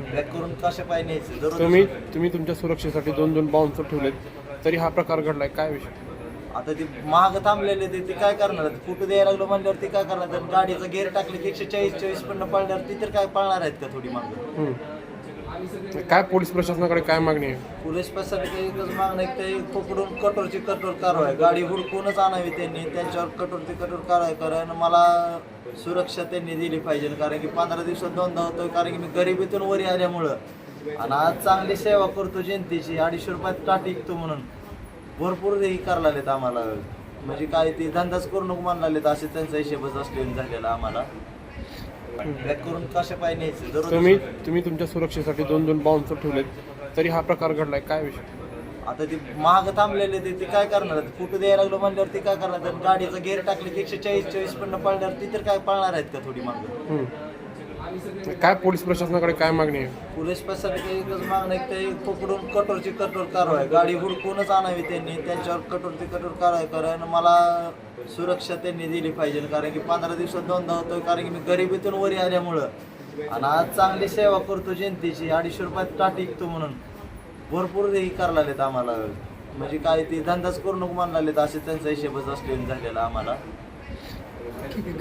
Back करून कशा पाय न्यायचे? दररोज तुम्ही तुम्ही तुमच्या सुरक्षेसाठी दोन दोन बाउन्सर ठेवलेत. तरी हा प्रकार घडलाय. काय विषय? आता ते महाग थांबलेले ते ते काय करणार? फोटो द्यायला लागलो म्हणल्यावर ते काय करणार? आहेत गाडीचं गेअर टाकले की एकशे चाळीस चाळीस पण पळल्यावर ती तर काय पळणार आहेत का थोडी मागं? हम्म. काय पोलीस प्रशासनाकडे काय मागणी आहे? पोलीस प्रशासनाकडे एकच मागणं आहे ते पकडून कठोरची कठोर कारवाई. गाडी हुडकूनच आणावी त्यांनी. त्यांच्यावर कठोरची कठोर कारवाई कारण मला सुरक्षा त्यांनी दिली पाहिजे. कारण की पंधरा दिवसात दोनदा होतोय. कारण की मी गरिबीतून वरी आल्यामुळं. आणि आज चांगली सेवा करतो जनतेची. अडीचशे रुपयात टाटी विकतो म्हणून. भरपूर हे करायला लागलेत आम्हाला. म्हणजे काय ते धंदाच करू नको म्हणाले असे त्यांचा हिशेबच असलेला झालेला आम्हाला. बॅक करून कशा पाय न्यायचे? दररोज तुम्ही तुम्ही तुमच्या सुरक्षेसाठी दोन दोन बाउन्सर ठेवलेत. तरी हा प्रकार घडलाय. काय विषय? आता ते महाग थांबलेले ते ते काय करणार आहेत? फोटो द्यायला लागलो म्हणल्यावर ते काय करणार आहेत? गाडीचं गेअर टाकले की एकशे चाळीस चाळीस पण पळल्यावर ती तर काय पळणार आहेत का थोडी मागं? हम्म. काय पोलीस प्रशासनाकडे काय मागणी आहे? पोलीस प्रशासनाची एकच मागणं आहे की ते पकडून कठोरची कठोर कारवाई. गाडी हुडकूनच आणावी त्यांनी. त्यांच्यावर कठोरची कठोर कारवाई कारण मला सुरक्षा त्यांनी दिली पाहिजे. कारण की पंधरा दिवसात दोनदा होतोय. कारण की मी गरिबीतून वरी आल्यामुळं. आणि आज चांगली सेवा करतो जनतेची. अडीचशे रुपयात टाटी विकतो म्हणून. भरपूर हे करायला लागलेत आम्हाला. म्हणजे काय ते धंदाच करू नको म्हणाले लागलेत. असे त्यांचा हिशेबच असलेला झालेला आम्हाला.